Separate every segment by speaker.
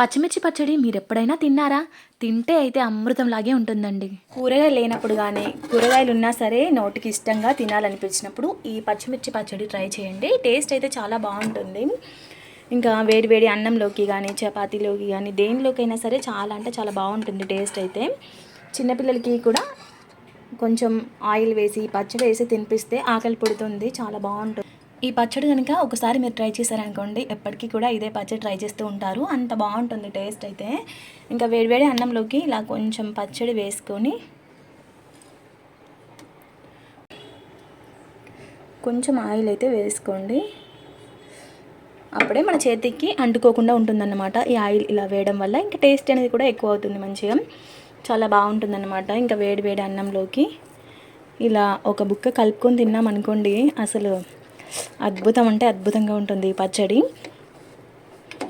Speaker 1: పచ్చిమిర్చి పచ్చడి మీరు ఎప్పుడైనా తిన్నారా? తింటే అయితే అమృతంలాగే ఉంటుందండి.
Speaker 2: కూరగాయలు లేనప్పుడు కానీ కూరగాయలు ఉన్నా సరే నోటికి ఇష్టంగా తినాలనిపించినప్పుడు ఈ పచ్చిమిర్చి పచ్చడి ట్రై చేయండి. టేస్ట్ అయితే చాలా బాగుంటుంది. ఇంకా వేడి వేడి అన్నంలోకి కానీ చపాతీలోకి కానీ దేనిలోకైనా సరే చాలా అంటే చాలా బాగుంటుంది టేస్ట్ అయితే. చిన్నపిల్లలకి కూడా కొంచెం ఆయిల్ వేసి పచ్చడి వేసి తినిపిస్తే ఆకలి పుడుతుంది చాలా బాగుంటుంది. ఈ పచ్చడి కనుక ఒకసారి మీరు ట్రై చేశారనుకోండి ఎప్పటికీ కూడా ఇదే పచ్చడి ట్రై చేస్తూ ఉంటారు. అంత బాగుంటుంది టేస్ట్ అయితే. ఇంకా వేడివేడి అన్నంలోకి ఇలా కొంచెం పచ్చడి వేసుకొని కొంచెం ఆయిల్ అయితే వేసుకోండి. అప్పుడే మన చేతికి అంటుకోకుండా ఉంటుందన్నమాట. ఈ ఆయిల్ ఇలా వేయడం వల్ల ఇంకా టేస్ట్ అనేది కూడా ఎక్కువ అవుతుంది మంచిగా. చాలా బాగుంటుందన్నమాట. ఇంకా వేడి వేడి అన్నంలోకి ఇలా ఒక బుక్క కలుపుకొని తిన్నాం అనుకోండి అసలు అద్భుతం అంటే అద్భుతంగా ఉంటుంది ఈ పచ్చడి.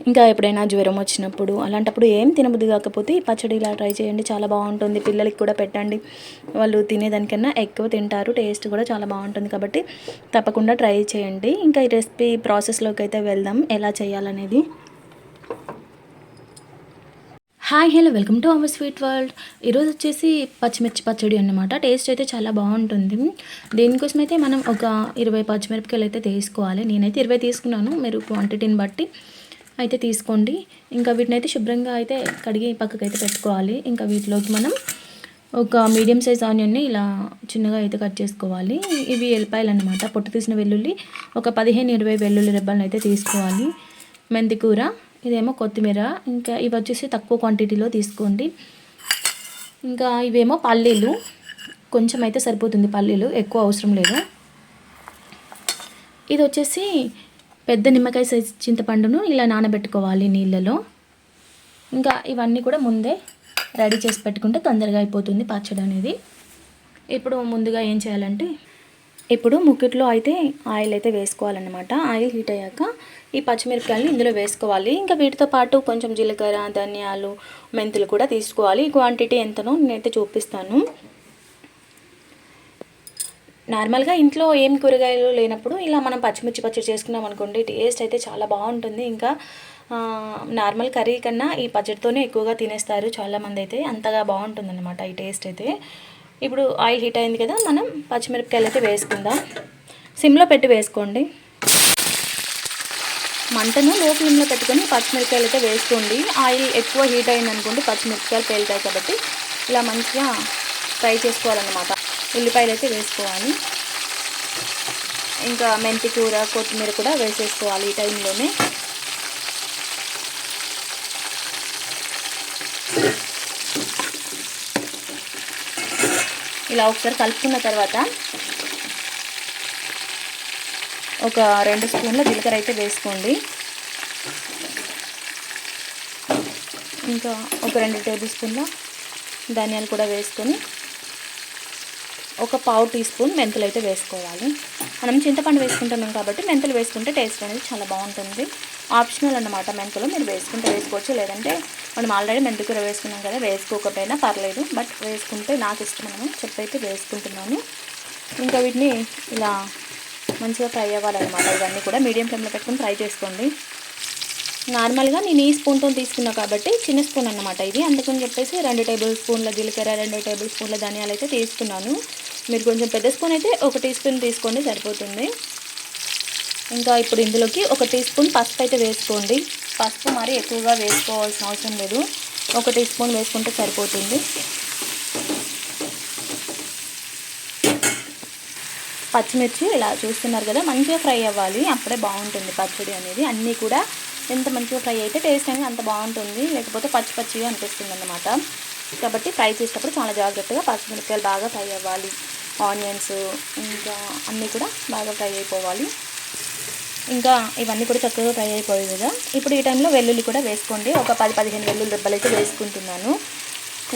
Speaker 2: ఇంకా ఎప్పుడైనా జ్వరం వచ్చినప్పుడు అలాంటప్పుడు ఏం తినబుద్ధి కాకపోతే ఈ పచ్చడి ఇలా ట్రై చేయండి. చాలా బాగుంటుంది. పిల్లలకి కూడా పెట్టండి. వాళ్ళు తినేదానికన్నా ఎక్కువ తింటారు. టేస్ట్ కూడా చాలా బాగుంటుంది కాబట్టి తప్పకుండా ట్రై చేయండి. ఇంకా ఈ రెసిపీ ప్రాసెస్లోకి అయితే వెళ్దాం. ఎలా చేయాలనేది.
Speaker 1: Hi hello welcome to our sweet world. ఈరోజు వచ్చేసి పచ్చిమిర్చి పచ్చడి అన్నమాట. టేస్ట్ అయితే చాలా బాగుంటుంది. దీనికోసం అయితే మనం ఒక ఇరవై పచ్చిమిరపకాయలు అయితే తీసుకోవాలి. నేనైతే ఇరవై తీసుకున్నాను. మీరు క్వాంటిటీని బట్టి అయితే తీసుకోండి. ఇంకా వీటిని అయితే శుభ్రంగా అయితే కడిగి పక్కకు అయితే పెట్టుకోవాలి. ఇంకా వీటిలోకి మనం ఒక మీడియం సైజ్ ఆనియన్ని ఇలా చిన్నగా అయితే కట్ చేసుకోవాలి. ఇవి ఎల్లిపాయలు అనమాట పొట్టు తీసిన వెల్లుల్లి ఒక పదిహేను ఇరవై వెల్లుల్లి రెబ్బలను అయితే తీసుకోవాలి. మెంతికూర కూర ఇదేమో కొత్తిమీర. ఇంకా ఇవి వచ్చేసి తక్కువ క్వాంటిటీలో తీసుకోండి. ఇంకా ఇవేమో పల్లీలు. కొంచెం అయితే సరిపోతుంది పల్లీలు. ఎక్కువ అవసరం లేదు. ఇది వచ్చేసి పెద్ద నిమ్మకాయ సైజ్ చింతపండును ఇలా నానబెట్టుకోవాలి నీళ్ళలో. ఇంకా ఇవన్నీ కూడా ముందే రెడీ చేసి పెట్టుకుంటే తొందరగా అయిపోతుంది పచ్చడి అనేది ఇప్పుడు ముందుగా ఏం చేయాలంటే
Speaker 2: ఇప్పుడు ముక్కిట్లో అయితే ఆయిల్ అయితే వేసుకోవాలన్నమాట. ఆయిల్ హీట్ అయ్యాక ఈ పచ్చిమిరపకాయలు ఇందులో వేసుకోవాలి. ఇంకా వీటితో పాటు కొంచెం జీలకర్ర ధనియాలు మెంతులు కూడా తీసుకోవాలి. ఈ క్వాంటిటీ ఎంతనో నేనైతే చూపిస్తాను. నార్మల్గా ఇంట్లో ఏం కూరగాయలు లేనప్పుడు ఇలా మనం పచ్చిమిర్చి పచ్చడి చేసుకున్నాం అనుకోండి టేస్ట్ అయితే చాలా బాగుంటుంది. ఇంకా నార్మల్ కర్రీ కన్నా ఈ పచ్చడితోనే ఎక్కువగా తినేస్తారు చాలామంది అయితే. అంతగా బాగుంటుంది అనమాట ఈ టేస్ట్ అయితే. ఇప్పుడు ఆయిల్ హీట్ అయింది కదా మనం పచ్చిమిరపకాయలు అయితే వేసుకుందాం. సిమ్లో పెట్టి వేసుకోండి. మంటను లో ఫ్లేమ్లో పెట్టుకొని పచ్చిమిరపకాయలు అయితే వేసుకోండి. ఆయిల్ ఎక్కువ హీట్ అయింది అనుకోండి పచ్చిమిరపకాయలు పేలుతాయి కాబట్టి ఇలా మంచిగా ఫ్రై చేసుకోవాలన్నమాట. ఉల్లిపాయలు అయితే వేసుకోవాలి. ఇంకా మెంతి కూర కొత్తిమీర కూడా వేసేసుకోవాలి ఈ టైంలోనే. ఇలా ఒకసారి కలుపుకున్న తర్వాత ఒక రెండు స్పూన్ల జీలకర్ర అయితే వేసుకోండి. ఇంకా ఒక రెండు టేబుల్ స్పూన్ల ధనియాలు కూడా వేసుకొని ఒక పావు టీ స్పూన్ మెంతులు అయితే వేసుకోవాలి. మనం చింతపండు వేసుకుంటున్నాం కాబట్టి మెంతులు వేసుకుంటే టేస్ట్ అనేది చాలా బాగుంటుంది. ఆప్షనల్ అన్నమాట మెంతులు మీరు వేసుకుంటే వేసుకోవచ్చు. లేదంటే మనం ఆల్రెడీ మెంతుకూర వేసుకున్నాం కదా వేసుకోకపోయినా పర్లేదు. బట్ వేసుకుంటే నాకు ఇష్టం చెప్పైతే వేసుకుంటున్నాను. ఇంకా వీటిని ఇలా మంచిగా ఫ్రై అవ్వాలన్నమాట. ఇవన్నీ కూడా మీడియం ఫ్లేమ్లో పెట్టుకొని ఫ్రై చేసుకోండి. నార్మల్గా నేను ఈ స్పూన్తో తీసుకున్నా కాబట్టి చిన్న స్పూన్ అనమాట ఇది. అందుకని చెప్పేసి రెండు టేబుల్ స్పూన్ల జీలకర్ర రెండు టేబుల్ స్పూన్ల ధనియాలు అయితే తీసుకున్నాను. మీరు కొంచెం పెద్ద స్పూన్ అయితే ఒక టీ స్పూన్ తీసుకోండి సరిపోతుంది. ఇంకా ఇప్పుడు ఇందులోకి ఒక టీ స్పూన్ పసుపు అయితే వేసుకోండి. పసుపు మరీ ఎక్కువగా వేసుకోవాల్సిన అవసరం లేదు. ఒక టీ స్పూన్ వేసుకుంటే సరిపోతుంది. పచ్చిమిర్చి ఇలా చూస్తున్నారు కదా మంచిగా ఫ్రై అవ్వాలి. అప్పుడే బాగుంటుంది పచ్చడి అనేది. అన్నీ కూడా ఎంత మంచిగా ఫ్రై అయితే టేస్ట్ అనేది అంత బాగుంటుంది. లేకపోతే పచ్చి పచ్చిగా అనిపిస్తుంది అన్నమాట కాబట్టి ఫ్రై చేసేటప్పుడు చాలా జాగ్రత్తగా పచ్చిమిరపకాయలు బాగా ఫ్రై అవ్వాలి. ఆనియన్స్ ఇంకా అన్నీ కూడా బాగా ఫ్రై అయిపోవాలి. ఇంకా ఇవన్నీ కూడా చక్కగా ఫ్రై అయిపోయాయి కదా. ఇప్పుడు ఈ టైంలో వెల్లుల్లి కూడా వేసుకోండి. ఒక పది పదిహేను వెల్లుల్లి రెబ్బలు అయితే వేసుకుంటున్నాను.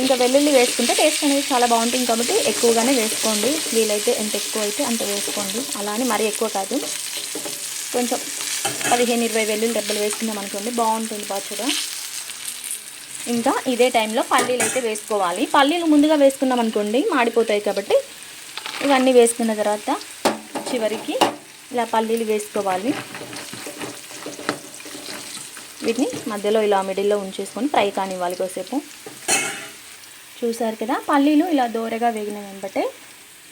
Speaker 2: ఇంకా వెల్లుల్లి వేసుకుంటే టేస్ట్ అనేది చాలా బాగుంటుంది కాబట్టి ఎక్కువగానే వేసుకోండి. వీలైతే ఎంత ఎక్కువ అయితే అంత వేసుకోండి. అలా అని మరీ ఎక్కువ కాదు. కొంచెం పదిహేను ఇరవై వెల్లుల్లి రెబ్బలు వేసుకుందాం అనుకోండి. బాగుంటుంది పచ్చడి. ఇంకా ఇదే టైంలో పల్లీలు అయితే వేసుకోవాలి. పల్లీలు ముందుగా వేసుకున్నాం అనుకోండి మాడిపోతాయి కాబట్టి ఇవన్నీ వేసుకున్న తర్వాత చివరికి ఇలా పల్లీలు వేసుకోవాలి. వీటిని మధ్యలో ఇలా మిడిల్లో ఉంచేసుకొని ఫ్రై కానివ్వాలి కొద్దిసేపు. చూసారు కదా పల్లీలు ఇలా దోరగా వేగినాయి వెంబటే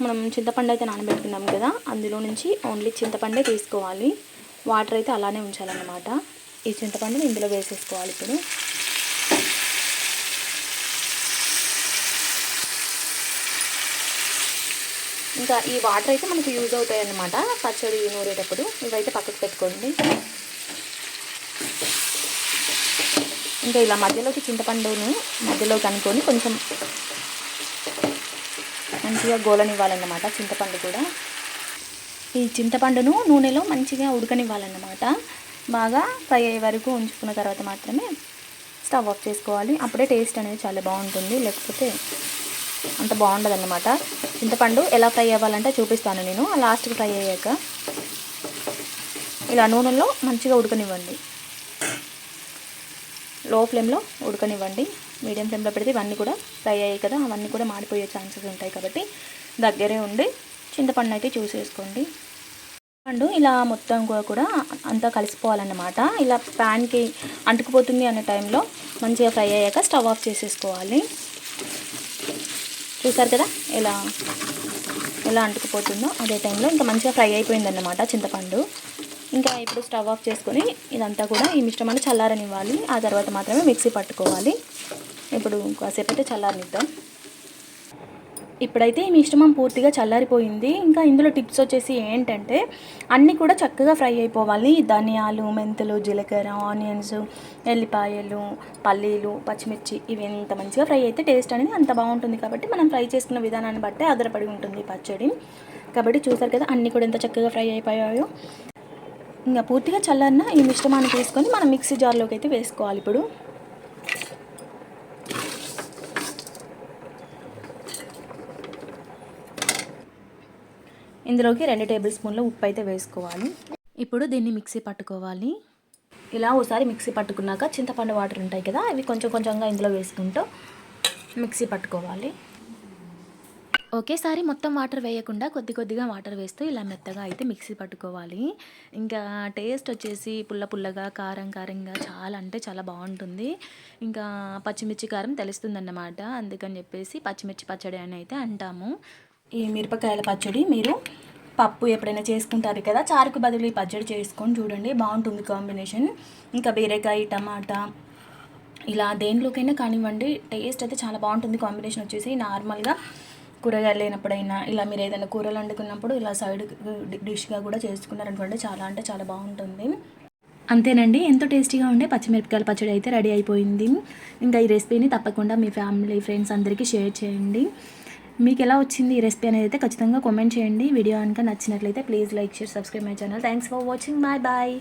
Speaker 2: మనం చింతపండు అయితే నానబెట్టుకున్నాం కదా అందులో నుంచి ఓన్లీ చింతపండే తీసుకోవాలి. వాటర్ అయితే అలానే ఉంచాలన్నమాట. ఈ చింతపండుని ఇందులో వేసేసుకోవాలి ఇప్పుడు. ఇంకా ఈ వాటర్ అయితే మనకు యూజ్ అవుతాయి అన్నమాట పచ్చడి నూరేటప్పుడు. ఇవైతే పక్కకు పెట్టుకోండి. ఇంకా ఇలా మధ్యలోకి చింతపండును మధ్యలోకి అనుకొని కొంచెం మంచిగా గోలనివ్వాలన్నమాట చింతపండు కూడా. ఈ చింతపండును నూనెలో మంచిగా ఉడకనివ్వాలన్నమాట. బాగా ఫ్రై అయ్యే వరకు ఉంచుకున్న తర్వాత మాత్రమే స్టవ్ ఆఫ్ చేసుకోవాలి. అప్పుడే టేస్ట్ అనేది చాలా బాగుంటుంది. లేకపోతే అంత బాగుంటుంది అన్నమాట చింతపండు ఎలా ఫ్రై అవ్వాలంటే చూపిస్తాను నేను. లాస్ట్కి ఫ్రై అయ్యాక ఇలా నూనెలో మంచిగా ఉడకనివ్వండి. లో ఫ్లేమ్లో ఉడకనివ్వండి. మీడియం ఫ్లేమ్లో పెడితే ఇవన్నీ కూడా ఫ్రై అయ్యాయి కదా అవన్నీ కూడా మాడిపోయే ఛాన్సెస్ ఉంటాయి కాబట్టి దగ్గరే ఉండి చింతపండు అయితే చూసేసుకోండి. పండు ఇలా మొత్తం కూడా కూడా అంతా కలిసిపోవాలన్నమాట. ఇలా ప్యాన్కి అంటుకుపోతుంది అనే టైంలో మంచిగా ఫ్రై అయ్యాక స్టవ్ ఆఫ్ చేసేసుకోవాలి. చూసారు కదా? ఎలా ఎలా అంటుకుపోతుందో అదే టైంలో ఇంకా మంచిగా ఫ్రై అయిపోయిందన్నమాట చింతపండు. ఇంకా ఇప్పుడు స్టవ్ ఆఫ్ చేసుకొని ఇదంతా కూడా ఈ మిశ్రమాన్ని చల్లారనివ్వాలి. ఆ తర్వాత మాత్రమే మిక్సీ పట్టుకోవాలి. ఇప్పుడు కాసేపు అయితే చల్లారనిద్దాం. ఇప్పుడైతే ఈ మిశ్రమం పూర్తిగా చల్లారిపోయింది. ఇంకా ఇందులో టిప్స్ వచ్చేసి ఏంటంటే అన్నీ కూడా చక్కగా ఫ్రై అయిపోవాలి. ధనియాలు మెంతులు జీలకర్ర ఆనియన్స్ ఎల్లిపాయలు పల్లీలు పచ్చిమిర్చి ఇవి ఎంత మంచిగా ఫ్రై అయితే టేస్ట్ అనేది అంత బాగుంటుంది. కాబట్టి మనం ఫ్రై చేసుకున్న విధానాన్ని బట్టే ఆధారపడి ఉంటుంది పచ్చడి. కాబట్టి చూసారు కదా అన్నీ కూడా ఎంత చక్కగా ఫ్రై అయిపోయాయో. ఇంకా పూర్తిగా చల్లారిన ఈ మిశ్రమాన్ని తీసుకొని మనం మిక్సీ జార్లోకి అయితే వేసుకోవాలి ఇప్పుడు. ఇందులోకి రెండు టేబుల్ స్పూన్ల ఉప్పు అయితే వేసుకోవాలి. ఇప్పుడు దీన్ని మిక్సీ పట్టుకోవాలి. ఇలా ఒకసారి మిక్సీ పట్టుకున్నాక చింతపండు వాటర్ ఉంటాయి కదా అవి కొంచెం కొంచెంగా ఇందులో వేసుకుంటూ మిక్సీ పట్టుకోవాలి.
Speaker 1: ఒకేసారి మొత్తం వాటర్ వేయకుండా కొద్ది కొద్దిగా వాటర్ వేస్తూ ఇలా మెత్తగా అయితే మిక్సీ పట్టుకోవాలి. ఇంకా టేస్ట్ వచ్చేసి పుల్ల పుల్లగా కారం కారంగా చాలా అంటే చాలా బాగుంటుంది. ఇంకా పచ్చిమిర్చి కారం తెలుస్తుందన్నమాట అందుకని చెప్పేసి పచ్చిమిర్చి పచ్చడి అని అయితే అంటాము.
Speaker 2: ఈ మిరపకాయల పచ్చడి మీరు పప్పు ఎప్పుడైనా చేసుకుంటారు కదా చారుకు బదులు ఈ పచ్చడి చేసుకొని చూడండి బాగుంటుంది కాంబినేషన్. ఇంకా బీరకాయ టమాటా ఇలా దేంట్లోకైనా కానివ్వండి టేస్ట్ అయితే చాలా బాగుంటుంది కాంబినేషన్ వచ్చేసి. నార్మల్గా కూరగాయలు లేనప్పుడైనా ఇలా మీరు ఏదైనా కూరలు వండుకున్నప్పుడు ఇలా సైడ్ డిష్గా కూడా చేసుకున్నారనుకోండి చాలా అంటే చాలా బాగుంటుంది.
Speaker 1: అంతేనండి ఎంతో టేస్టీగా ఉండే పచ్చిమిరపకాయల పచ్చడి అయితే రెడీ అయిపోయింది. ఇంకా ఈ రెసిపీని తప్పకుండా మీ ఫ్యామిలీ ఫ్రెండ్స్ అందరికీ షేర్ చేయండి. మీకు ఎలా వచ్చింది ఈ రెసిపీ అనేది అయితే ఖచ్చితంగా కామెంట్ చేయండి. వీడియో కనుక నచ్చినట్లయితే please like share subscribe my channel thanks for watching bye bye